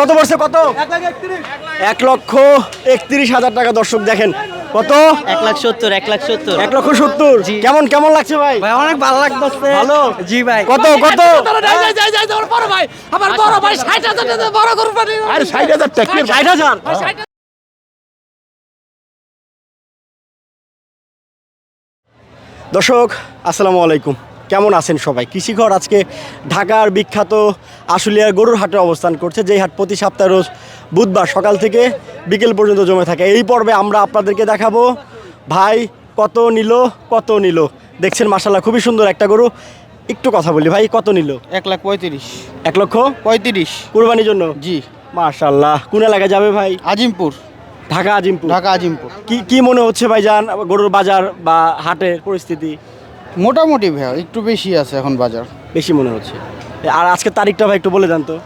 কত পড়ছে কত? এক লক্ষ একত্রিশ হাজার টাকা দর্শক দেখেন। কত? এক লাখ সত্তর এক লাখ সত্তর। এক লক্ষ সত্তর। কেমন কেমন লাগছে ভাই? ভাই অনেক ভালো লাগতেছে। ভালো? জি ভাই। কত কত? আমার বড় ভাই ষাট হাজার টাকা বড় গরু পানি ষাট হাজার টাকা? ষাট হাজার। দর্শক আসসালামু আলাইকুম। কেমন আছেন সবাই? কৃষিঘর আজকে ঢাকার বিখ্যাত আশুলিয়ার গরুর হাটে অবস্থান করছে যেই হাট প্রতি সপ্তাহে রোজ বুধবার সকাল থেকে বিকেল পর্যন্ত জমে থাকে। এই পর্বে আমরা আপনাদেরকে দেখাবো ভাই কত নিল কত নিল? দেখছেন মাসাল্লাহ খুবই সুন্দর একটা গরু। একটু কথা বলি ভাই কত নিল? এক লাখ পঁয়ত্রিশ। এক লক্ষ? পঁয়ত্রিশ। কুরবানির জন্য? জি। মাশাল্লাহ কোন এলাকায় যাবে ভাই? আজিমপুর। ঢাকা আজিমপুর। ঢাকা আজিমপুর। কি কি মনে হচ্ছে ভাইজান গরুর বাজার বা হাটের পরিস্থিতি? মোটামুটি ভাই একটু বেশি আছে এখন বাজার। বেশি মনে হচ্ছে। আর আজকে তারিখটা ভাই একটু বলে দেন তো।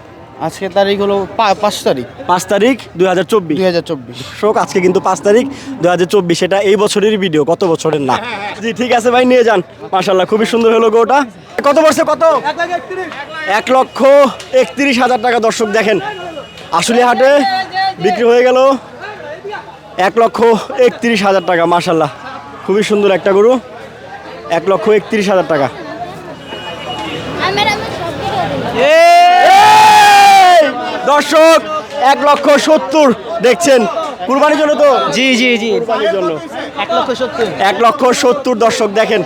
আজকে তারিখ হলো পাঁচ তারিখ। পাঁচ তারিখ দুই হাজার চব্বিশ। দুই হাজার চব্বিশ। শোক আজকে কিন্তু পাঁচ তারিখ দুই হাজার চব্বিশ এটা এই বছরের ভিডিও কত বছরের না? জি ঠিক আছে ভাই নিয়ে যান। মাশাল্লাহ খুবই সুন্দর হলো গোটা কত পড়ছে কত? এক লক্ষ একত্রিশ হাজার টাকা দর্শক দেখেন। আসলে হাটে বিক্রি হয়ে গেল। এক লক্ষ একত্রিশ হাজার টাকা মাশাল্লাহ খুবই সুন্দর একটা গরু। এক লক্ষ একত্রিশ হাজার টাকা! দর্শক এক লক্ষ সত্তর দেখছেন? কুরবানির জন্য তো? জি জি জি। কুরবানির জন্য। এক লক্ষ সত্তর। এক লক্ষ সত্তর দর্শক দেখেন।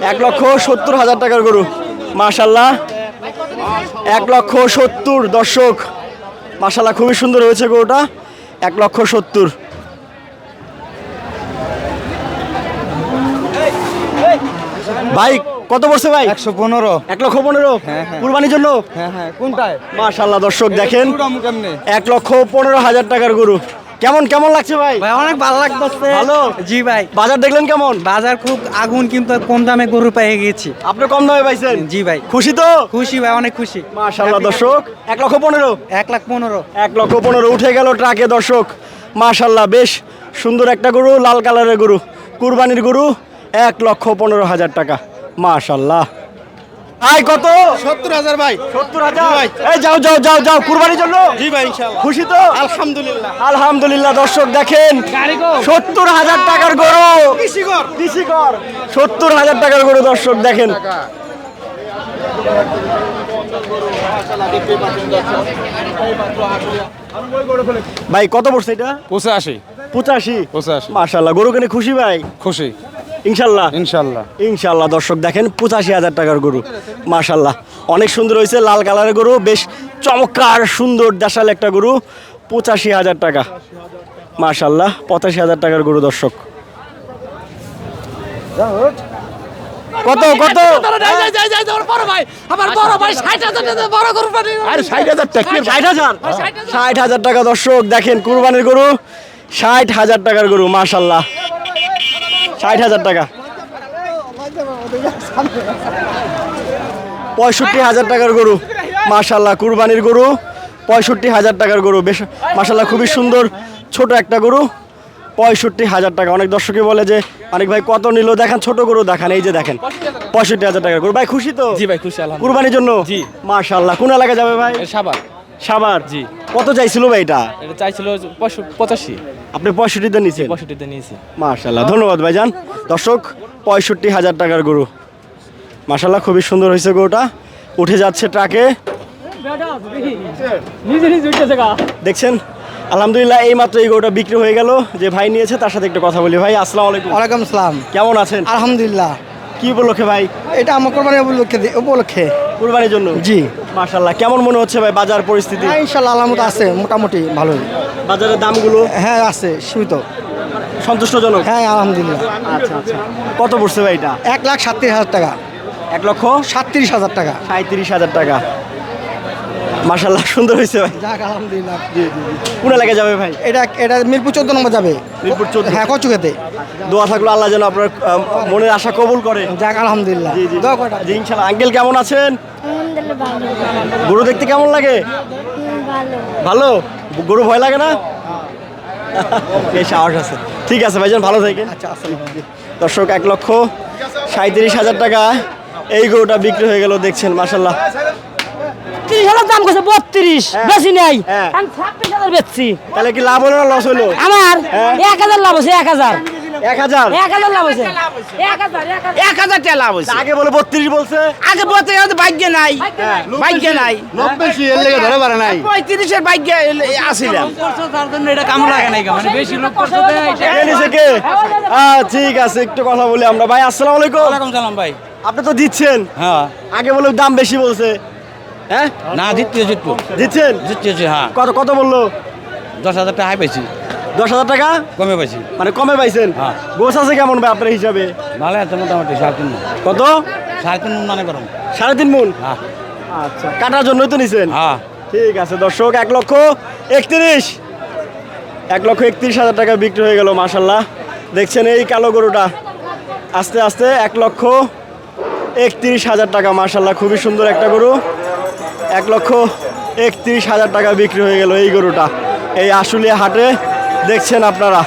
এক লক্ষ সত্তর হাজার টাকার গরু। মাশাল্লাহ। এক লক্ষ সত্তর দর্শক। মাশাল্লাহ খুবই সুন্দর হয়েছে গরুটা। এক লক্ষ সত্তর। ভাই কত পড়ছে ভাই? একশো পনেরো। এক লক্ষ পনেরো? কুরবানির জন্য? হ্যাঁ হ্যাঁ কোনটায়? মাশাল্লাহ দর্শক দেখেন এক লক্ষ পনেরো হাজার টাকার গরু। কেমন কেমন লাগছে ভাই? ভাই অনেক ভালো লাগতেছে। ভালো? জি ভাই। বাজার দেখলেন কেমন? বাজার খুব আগুন কিন্তু কম দামে গরু পেয়ে গেছি। আপনি কম দামে পাইছেন? জি ভাই। খুশি তো? খুশি ভাই অনেক খুশি। মাশাল্লাহ দর্শক। এক লক্ষ পনেরো? এক লাখ পনেরো। এক লক্ষ পনেরো উঠে গেল ট্রাকে দর্শক। মাশাল্লাহ বেশ সুন্দর একটা গরু লাল কালারের গরু কুরবানির গরু। এক লক্ষ পনেরো হাজার টাকা। মাশাল্লাহ। আয় কত? সত্তর হাজার ভাই। সত্তর হাজার? এই যাও যাও যাও যাও কুরবানির জন্য? জি ভাই খুশি তো? আলহামদুলিল্লাহ। আলহামদুলিল্লাহ দর্শক দেখেন সত্তর হাজার টাকার গরু। কৃষিকর। সত্তর হাজার টাকার গরু দর্শক দেখেন। ভাই কত পড়ছে এটা? পঁচাশি। পঁচাশি। পঁচাশি। মাশাল্লাহ গরু কিনে খুশি ভাই? খুশি। ইনশাল্লাহ। ইনশাল্লাহ। ইনশাল্লাহ দর্শক দেখেন পঁচাশি হাজার টাকার গরু। মাশাল্লাহ। অনেক সুন্দর হয়েছে লাল কালারের গরু বেশ চমৎকার সুন্দর দেশাল একটা গরু। পঁচাশি হাজার টাকা। মাশাল্লাহ পঁচাশি হাজার টাকার গরু দর্শক। কত কত? ষাট হাজার টাকা দর্শক। দেখেন কুরবানির গরু ষাট হাজার টাকার গরু মাশাল্লাহ। ষাট হাজার টাকা। পঁয়ষট্টি হাজার টাকার গরু মাশাল্লাহ কুরবানির গরু পঁয়ষট্টি হাজার টাকার গরু বেশ মাশাল্লাহ খুবই সুন্দর ছোট একটা গরু পঁয়ষট্টি হাজার টাকা। অনেক দর্শকই বলে যে অনেক ভাই কত নিল? দেখেন ছোট গরু দেখান এই যে দেখেন পঁয়ষট্টি হাজার টাকার গরু। ভাই খুশি তো? জি ভাই খুশি কুরবানির জন্য? জি। মাশাল্লাহ কোন এলাকায় যাবে ভাই? সাবার সাবার? জি। কত চাইছিল ভাই এটা? এটা চাইছিল পঁচাশি। আপনি পঁয়ষট্টিতে নিচ্ছেন পঁয়ষট্টিতে নিয়েছি। মাশাল্লাহ ধন্যবাদ ভাইজান। দর্শক পঁয়ষট্টি হাজার টাকার গরু। মাশাল্লাহ খুবই সুন্দর হয়েছে গরুটা। উঠে যাচ্ছে ট্রাকে। দেখছেন? আলহামদুলিল্লাহ এই মাত্র এই গরুটা বিক্রি হয়ে গেল। যে ভাই নিয়েছে তার সাথে একটু কথা বলি। ভাই আসসালামু আলাইকুম। ওয়ালাইকুম আসসালাম। কেমন আছেন? আলহামদুলিল্লাহ। কি উপলক্ষে ভাই? এটা আমার কোরবানি উপলক্ষে উপলক্ষে। কুরবানির জন্য? জি। মাশাল্লাহ কেমন মনে হচ্ছে ভাই বাজার পরিস্থিতি? হ্যাঁ ইনশাল্লাহ আলামত আছে মোটামুটি ভালোই। বাজারের দামগুলো? হ্যাঁ আছে সীমিত। সন্তুষ্টজনক? হ্যাঁ আলহামদুলিল্লাহ। আচ্ছা আচ্ছা। কত পড়ছে ভাই এটা? এক লাখ সাতত্রিশ হাজার টাকা। এক লক্ষ? সাতত্রিশ হাজার টাকা। সাঁত্রিশ হাজার টাকা। মাশাল্লাহ সুন্দর হয়েছে ভাই। যাক আলহামদুলিল্লাহ। কোন এলাকায় যাবে ভাই? এটা এটা মিরপুর চোদ্দ নম্বর যাবে। মিরপুর 14 হ্যাঁ কচুকেতে। দোয়া থাকল আল্লাহ যেন আপনার মনের আশা কবুল করে। যাক আলহামদুলিল্লাহ। জি জি দোয়া কয়টা জি ইনশাল্লাহ আঙ্কেল কেমন আছেন? গরু দেখতে কেমন লাগে? ভালো। ভালো। গরু ভয় লাগে না? বেশ সাহস আছে। ঠিক আছে ভাইজান ভালো থাকেন। আচ্ছা দর্শক এক লক্ষ সাঁত্রিশ হাজার টাকা এই গরুটা বিক্রি হয়ে গেল দেখছেন মাসাল্লাহ বত্রিশ হাজার দাম করছে বত্রিশ হ্যাঁ। বেশি নেই। হ্যাঁ। আমি ছাব্বিশ হাজার বেচছি। তাহলে কি লাভ হলো না লস হলো? আমার হ্যাঁ। এক হাজার লাভ হচ্ছে এক হাজার। এক হাজার? এক হাজার লাভ এক হাজার টাকা লাভ হয়েছে। আগে বলে বত্রিশ বলছে। আগে বলতে গেলে তো ভাগ্য নাই। ভাগ্য নাই। বেশি এর লেগে ধরে পারে নাই। পঁয়ত্রিশের ভাগ্য আসিলাম। এটা কামড় লাগে নাই মানে বেশি লোক করছে কে নিছে কে? আহ, ঠিক আছে একটু কথা বলি আমরা। ভাই আসসালামু আলাইকুম। সালাম ভাই। আপনি তো দিচ্ছেন। হ্যাঁ। আগে বলে দাম বেশি বলছে। হ্যাঁ? না দিতে জিতবো। দিচ্ছেন জিতছে হ্যাঁ। কত কত বলল? দশ হাজার টাকা হাই পাইছি। দশ হাজার টাকা? কমে পাইছি। মানে কমে পাইছেন? হ্যাঁ। গোছ আছে কেমন ভাই আপনার হিসাবে? ভালো আছে মোটামুটি সাড়ে তিন মণ। কত? সাড়ে তিন মণ মানে করুন সাড়ে তিন মন হ্যাঁ। আচ্ছা কাটার জন্যই তো নিছেন? হ্যাঁ। ঠিক আছে দর্শক এক লক্ষ একত্রিশ। এক লক্ষ একত্রিশ হাজার টাকা বিক্রি হয়ে গেল মাসাল্লাহ দেখছেন এই কালো গরুটা? আস্তে আস্তে এক লক্ষ একত্রিশ হাজার টাকা মাসাল্লাহ খুবই সুন্দর একটা গরু। এক লক্ষ একত্রিশ হাজার টাকা বিক্রি হয়ে গেল এই গরুটা। এই আশুলিয়া হাটে দেখছেন আপনারা।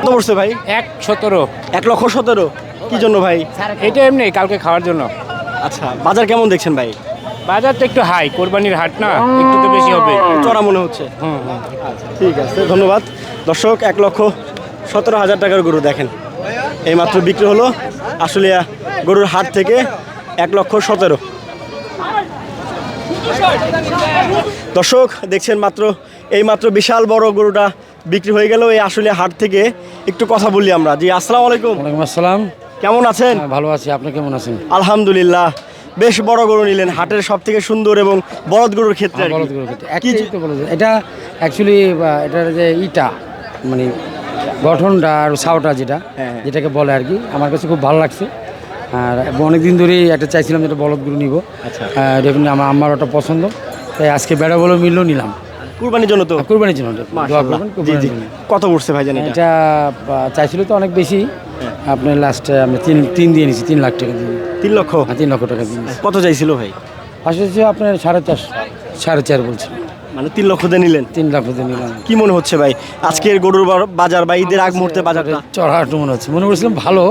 কত পড়ছে ভাই? এক সতেরো। এক লক্ষ সতেরো। কি জন্য ভাই? এটা এমনি কালকে খাওয়ার জন্য। আচ্ছা বাজার কেমন দেখছেন ভাই? বাজার তো একটু হাই কোরবানির হাট না একটু তো বেশি হবে। চড়া মনে হচ্ছে। আচ্ছা ঠিক আছে ধন্যবাদ। দর্শক এক লক্ষ সতেরো হাজার টাকার গরু দেখেন। এইমাত্র বিক্রি হলো আসলে গরুর হাট থেকে এক লক্ষ সতেরো। দর্শক দেখছেন মাত্র এই মাত্র বিশাল বড় গরুটা বিক্রি হয়ে গেল এই আসলে হাট থেকে। একটু কথা বলি আমরা। জি আসসালামু আলাইকুম। ওয়ালাইকুম আসসালাম। কেমন আছেন? হ্যাঁ, ভালো আছি। আপনি কেমন আছেন? আলহামদুলিল্লাহ। বেশ বড় গরু নিলেন। হাটের সব থেকে সুন্দর এবং বলদ গরুর ক্ষেত্রে বলদ গরুর ক্ষেত্রে। এটা অ্যাকচুয়ালি এটার যে ইটা মানে গঠনটা আর সাউটা যেটা হ্যাঁ। যেটাকে বলে আর কি আমার কাছে খুব ভালো লাগছে। আর অনেক দিন ধরেই একটা চাইছিলাম যেটা বলদ গরু নিব। আচ্ছা। আমার আমার ওটা পছন্দ। তাই আজকে বেড়া বলে মিললেও নিলাম। কুরবানির জন্য তো? কুরবানির জন্য। কত পড়ছে ভাইজান এটা? এটা চাইছিল তো অনেক বেশি। হ্যাঁ। আপনার লাস্টে আমি তিন তিন দিয়ে নিয়েছি তিন লাখ টাকা দিয়ে। তিন লক্ষ? হ্যাঁ, তিন লক্ষ টাকা দিয়ে কত চাইছিল ভাই? আসলে আপনার সাড়ে চার সাড়ে চার বলছি। মানে তিন লক্ষ দিয়ে নিলেন? তিন লাখ দিয়ে নিলাম। কি মনে হচ্ছে ভাই? আজকের গরুর বাজার বা ঈদের আগ মুহূর্তে বাজারটা? চড়া একটু মনে হচ্ছে। মনে করছিলাম ভালো।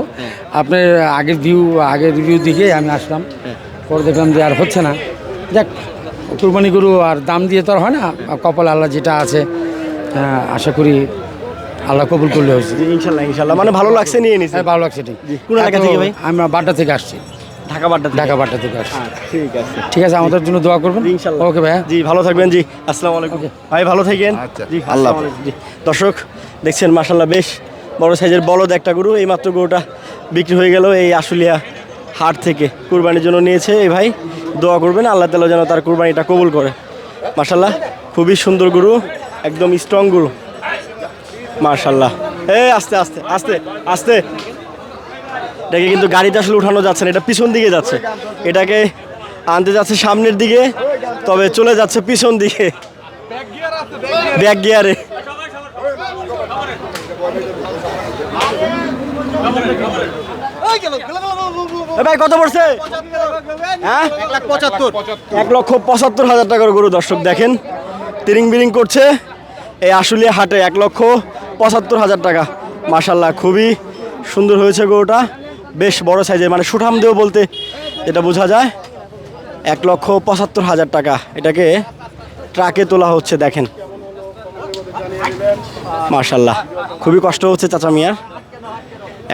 আপনার আগের ভিউ আগের রিভিউ দেখে আমি আসলাম। পরে দেখলাম যে আর হচ্ছে না। যাক কুরবানি গরু আর দাম দিয়ে তো আর হয় না। কপাল আল্লাহ যেটা আছে হ্যাঁ, আশা করি আল্লাহ কবুল করলে হয়েছে। ইনশাল্লাহ ইনশাল্লাহ। মানে ভালো লাগছে নিয়ে নিছে হ্যাঁ ভালো লাগছে ঠিক। কোন এলাকা থেকে ভাই? আমরা বাড্ডা থেকে আসছি। ঢাকা বাড্ডা ঢাকা বাড্ডা থেকে আচ্ছা, ঠিক আছে। ঠিক আছে আমাদের জন্য দোয়া করবেন। ওকে ভাইয়া। জি ভালো থাকবেন জি। আসসালামু আলাইকুম। ভাই ভালো থাকেন। জি আল্লাহ জি দর্শক দেখছেন মাশাল্লাহ বেশ বড় সাইজের বলদ একটা গরু। এই মাত্র গরুটা বিক্রি হয়ে গেল এই আশুলিয়া হাট থেকে। কুরবানির জন্য নিয়েছে। এই ভাই দোয়া করবেন আল্লাহ তালা যেন তার কুরবানিটা কবুল করে। মাশাল্লাহ খুবই সুন্দর গরু একদম স্ট্রং গরু। মাশাল্লাহ এই আস্তে আস্তে আস্তে আস্তে। এটাকে কিন্তু গাড়িতে আসলে উঠানো যাচ্ছে না, এটা পিছন দিকে যাচ্ছে। এটাকে আনতে যাচ্ছে সামনের দিকে, তবে চলে যাচ্ছে পিছন দিকে। ব্যাক গিয়ারে। ভাই হ্যাঁ? এক লক্ষ পঁচাত্তর হাজার টাকার গরু, দর্শক দেখেন করছে। এই হাটে এক লক্ষ পঁচাত্তর হাজার টাকা। মাশাল্লাহ খুবই সুন্দর হয়েছে গরুটা। বেশ বড় সাইজের মানে সুঠাম দেও বলতে যেটা বোঝা যায়। এক লক্ষ পঁচাত্তর হাজার টাকা। এটাকে ট্রাকে তোলা হচ্ছে, দেখেন। মার্শাল্লাহ খুবই কষ্ট হচ্ছে চাচা মিয়ার।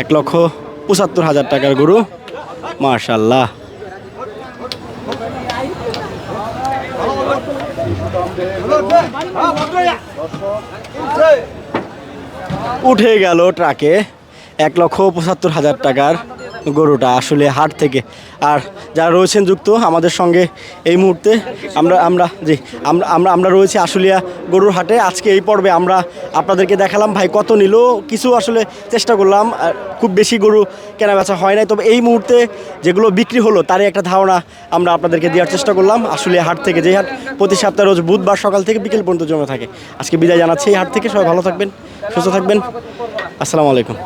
এক লক্ষ পঁচাত্তর হাজার টাকার গরু মার্শাল্লাহ উঠে গেল ট্রাকে। এক লক্ষ পঁচাত্তর হাজার টাকার গরুটা আসলে হাট থেকে। আর যারা রয়েছেন যুক্ত, আমাদের সঙ্গে এই মুহূর্তে আমরা আমরা, জি, আমরা আমরা আমরা রয়েছি আশুলিয়া গরুর হাটে। আজকে এই পর্বে আমরা আপনাদেরকে দেখালাম, ভাই কত নিল, কিছু আসলে চেষ্টা করলাম খুব বেশি গরু কেনা বেচা হয় নাই। তবে এই মুহূর্তে যেগুলো বিক্রি হলো, তারই একটা ধারণা আমরা আপনাদেরকে দেওয়ার চেষ্টা করলাম। আসলে হাট থেকে যে হাট, প্রতি সপ্তাহে রোজ বুধবার সকাল থেকে বিকেল পর্যন্ত জমে থাকে। আজকে বিদায় জানাচ্ছি এই হাট থেকে। সবাই ভালো থাকবেন, সুস্থ থাকবেন। আসসালামু আলাইকুম।